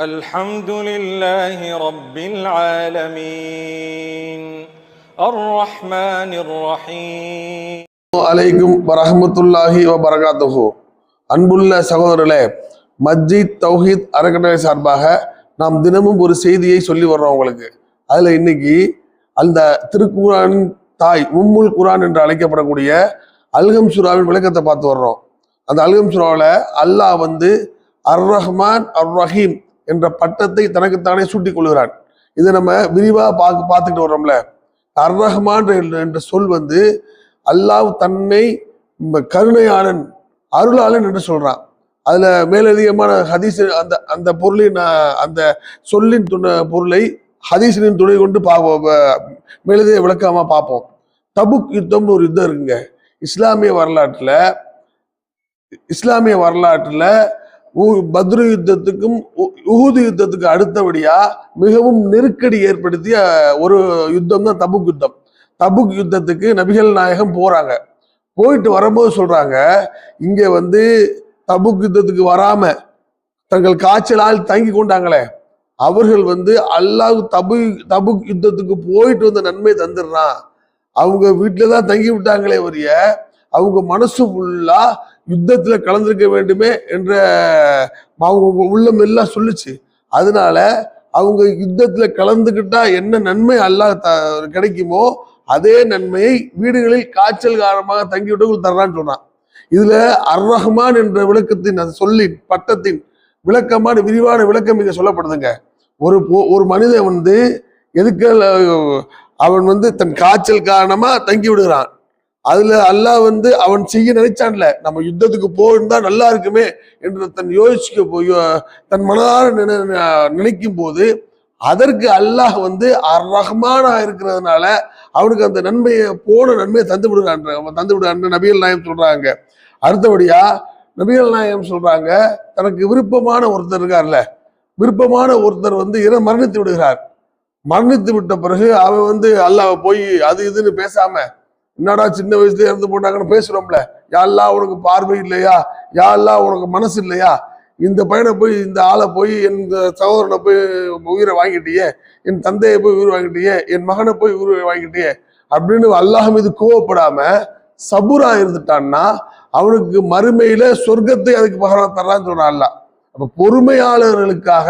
الحمد لله رب العالمين الرحمن الرحيم அலைக்கும் வரஹமத்துல்லாஹி வ பரகாத்துஹு அன்புள்ள சகோதரர்களே மஸ்ஜித் தௌஹீத் அறக்கட்டளை சார்பாக நாம் தினமும் ஒரு செய்தியை சொல்லி வர்றோம் உங்களுக்கு அதுல இன்னைக்கு அந்த திருக்குரானின் தாய் உம்முல் குரான் என்று அழைக்கப்படக்கூடிய அல்கம் சுராவின் விளக்கத்தை பார்த்து வர்றோம் அந்த அல்கம் சுராவில் அல்லாஹ் வந்து அர் ரஹ்மான் அர் ரஹீம் என்ற பட்டத்தை தனக்குத்தானே சூட்டிக் கொள்கிறான். இதை நம்ம விரிவா பார்க்க பார்த்துக்கிட்டு வர்றோம்ல. அர் ரஹ்மான் என்ற- சொல் வந்து அல்லாஹ் தன்னை கருணையாளன் அருளாளன் என்று சொல்றான். அதுல மேலதிகமான ஹதீஸ் அந்த அந்த பொருளின் நான் அந்த சொல்லின் துணை பொருளை ஹதீசனின் துணை கொண்டு பார்ப்போம் வ- மேலதிக விளக்கமா பார்ப்போம். தபுக் யுத்தம்னு ஒரு யுத்தம் இருக்குங்க. இஸ்லாமிய வரலாற்றுல இஸ்லாமிய வரலாற்றுல பத்ரு யுத்தத்துக்கும் உ- யுத்தத்துக்கு அடுத்தபடியா மிகவும் நெருக்கடி ஏற்படுத்திய ஒரு யுத்தம் தான் தபுக் யுத்தம். தபுக் யுத்தத்துக்கு நபிகள் நாயகம் போறாங்க. போயிட்டு வரும்போது சொல்றாங்க இங்க வந்து தபுக் யுத்தத்துக்கு வராம தங்கள் காய்ச்சலால் தங்கி கொண்டாங்களே அவர்கள் வந்து அல்லாஹ் தபு தபுக் யுத்தத்துக்கு போயிட்டு வந்த நன்மை தந்துடுறான். அவங்க வீட்டில தான் தங்கி விட்டாங்களே வரிய அவங்க மனசு ஃபுல்லா யுத்தத்தில் கலந்திருக்க வேண்டுமே என்ற அவங்க உள்ளம் எல்லாம் சொல்லுச்சு. அதனால அவங்க யுத்தத்துல கலந்துக்கிட்டா என்ன நன்மை அல்லாஹ் த- கிடைக்குமோ அதே நன்மையை வீடுகளில் காய்ச்சல் காரணமாக தங்கிவிட்டவர்கள் தர்றான்னு சொன்னான். இதுல அர் ரஹ்மான் என்ற விளக்கத்தின் அது சொல்லின் பட்டத்தின் விளக்கமான விரிவான விளக்கம் இங்க சொல்லப்படுதுங்க. ஒரு ஒரு மனிதன் வந்து எதுக்கு அவன் வந்து தன் காய்ச்சல் காரணமா தங்கி விடுகிறான் அதுல அல்லாஹ் வந்து அவன் செய்ய நினைச்சான்ல நம்ம யுத்தத்துக்கு போயிருந்தா நல்லா இருக்குமே என்று தன் யோசிக்க போய் தன் மனதார நினை- நினைக்கும் போது அதற்கு அல்லாஹ் வந்து அர் ரஹ்மானா இருக்கிறதுனால அவனுக்கு அந்த நன்மையை போன நன்மையை தந்து விடுறான் அவன் தந்து விடுறான் நபிகள் நாயம் சொல்றாங்க. அடுத்தபடியா நபிகள் நாயம் சொல்றாங்க தனக்கு விருப்பமான ஒருத்தர் இருக்கார்ல விருப்பமான ஒருத்தர் வந்து இற மரணித்து விடுகிறார். மரணித்து விட்ட பிறகு அவன் வந்து அல்லாஹ் போய் அது இதுன்னு பேசாம என்னடா சின்ன வயசுல இறந்து போட்டாங்கன்னு பேசுறோம்ல? யாரெல்லாம் உனக்கு பார்வை இல்லையா? யாரெல்லாம் உனக்கு மனசு இல்லையா? இந்த பையனை போய் இந்த ஆளை போய் என் சகோதரனை போய் உயிரை வாங்கிட்டியே என் தந்தையை போய் உயிர் வாங்கிட்டியே என் மகனை போய் உயிரை வாங்கிட்டியே அப்படின்னு அல்லாஹ் மீது கோவப்படாம சபுரா இருந்துட்டான்னா அவனுக்கு மறுமையில சொர்க்கத்தை அதுக்கு பகவான் தர்றான்னு சொன்னான்ல அல்லாஹ். அப்ப பொறுமையாளர்களுக்காக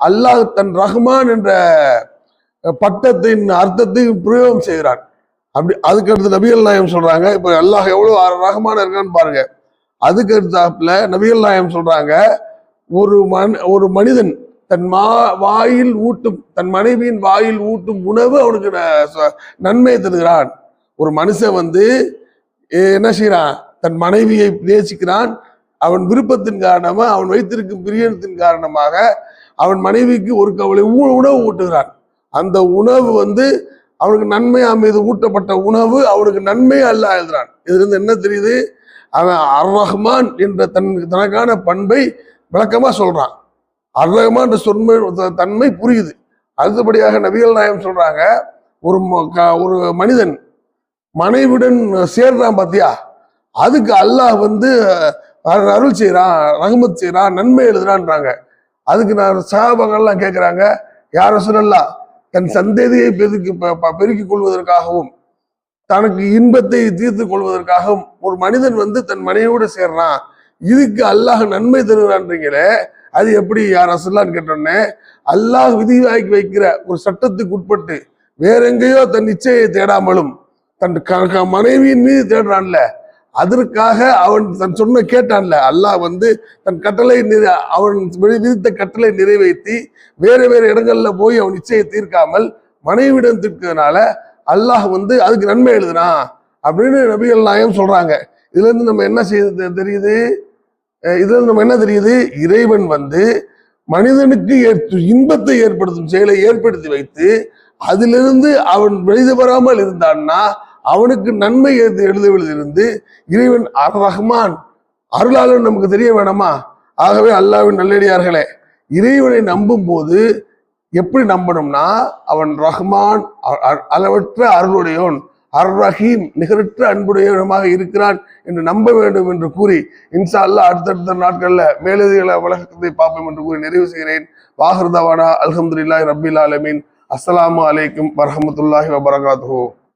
அல்லாஹ் தன் ரஹ்மான் என்ற பட்டத்தின் அர்த்தத்தை பிரயோகம் செய்கிறான். அப்படி அதுக்கு அடுத்து நபிகள் நாயம் சொல்றாங்க. இப்ப அல்லாஹ் எவ்வளவு ரகமான இருக்கான்னு பாருங்க. அதுக்கு அடுத்தாப்புல நபிகள் நாயம் சொல்றாங்க ஒரு மன் ஒரு மனிதன் தன் மா வாயில் ஊட்டும் தன் மனைவியின் வாயில் ஊட்டும் உணவு அவனுக்கு ந- நன்மையை தருகிறான். ஒரு மனுஷன் வந்து என்ன செய்யறான் தன் மனைவியை நேசிக்கிறான். அவன் விருப்பத்தின் காரணமாக அவன் வைத்திருக்கும் பிரியத்தின் காரணமாக அவன் மனைவிக்கு ஒரு கவலை உணவு ஊட்டுகிறான். அந்த உணவு வந்து அவனுக்கு நன்மையா மீது ஊட்டப்பட்ட உணவு அவனுக்கு நன்மை அல்ல எழுதுறான் இதுல இருந்து என்ன தெரியுது? அவன் அர் ரஹ்மான் என்ற தன் தனக்கான பண்பை விளக்கமா சொல்றான். அர் ரஹ்மான் என்ற சொன்மை தன்மை புரியுது. அடுத்தபடியாக நபிகள் நாயம் சொல்றாங்க ஒரு ம- க- ஒரு மனிதன் மனைவியுடன் சேர்றான் பாத்தியா? அதுக்கு அல்லாஹ் வந்து அருள் செய்கிறான் ரஹ்மத் செய்கிறான் நன்மை எழுதுறான்றாங்க. அதுக்கு நான் சகாபங்கள்லாம் கேட்குறாங்க யார் சொல்லலாம் தன் சந்ததியை பெருக்கி ப- ப- பெருக்கிக் கொள்வதற்காகவும் தனக்கு இன்பத்தை தீர்த்து கொள்வதற்காகவும் ஒரு மனிதன் வந்து தன் மனைவியோட சேர்றான். இதுக்கு அல்லாஹ் நன்மை தருகிறான்றீங்களே அது எப்படி யார் அசல்லான்னு கேட்டோன்னே அல்லாஹ் விதிவாக்கி வைக்கிற ஒரு சட்டத்துக்கு உட்பட்டு வேற எங்கேயோ தன் இச்சையை தேடாமலும் தன் க- க- மனைவியின் மீது தேடுறான்ல அதற்காக அவன் தன் சொன்ன கேட்டான்ல அல்லாஹ் வந்து தன் கட்டளை அவன் விதித்த கட்டளை நிறைவேற்றி வேறு வேறு இடங்கள்ல போய் அவன் இச்சையை தீர்க்காமல் மனைவியிடம் தீர்க்கிறதுனால அல்லாஹ் வந்து அதுக்கு நன்மை எழுதுனா அப்படின்னு நபிகள் நாயம் சொல்றாங்க. இதுல இருந்து நம்ம என்ன செய்ய தெரியுது? இதுலேருந்து இதுல இருந்து நம்ம என்ன தெரியுது? இறைவன் வந்து மனிதனுக்கு ஏற்று இன்பத்தை ஏற்படுத்தும் செயலை ஏற்படுத்தி வைத்து அதிலிருந்து அவன் வெளிது பெறாமல் இருந்தான்னா அவனுக்கு நன்மை எழுதுவதிலிருந்து இறைவன் அர் ரஹ்மான். அருளாளன் நமக்கு தெரிய வேணாமா? ஆகவே அல்லாவின் நல்லடியார்களே இறைவனை நம்பும் போது எப்படி நம்பணும்னா அவன் ரஹ்மான் அ- அளவற்ற அருளுடையோன் அர் ரஹீம் நிகரற்ற அன்புடையவனமாக இருக்கிறான் என்று நம்ப வேண்டும் என்று கூறி இன்ஷா அல்லாஹ் அடுத்தடுத்த நாட்களில் மேலதிகள உலகத்தை பார்ப்போம் என்று கூறி நிறைவு செய்கிறேன். வாஹர்தவானா அல்ஹம்துலில்லாஹி ரபில் ஆலமீன். அஸ்ஸலாமு அலைக்கும் வரமத்துல்லாஹி வபரகாத்து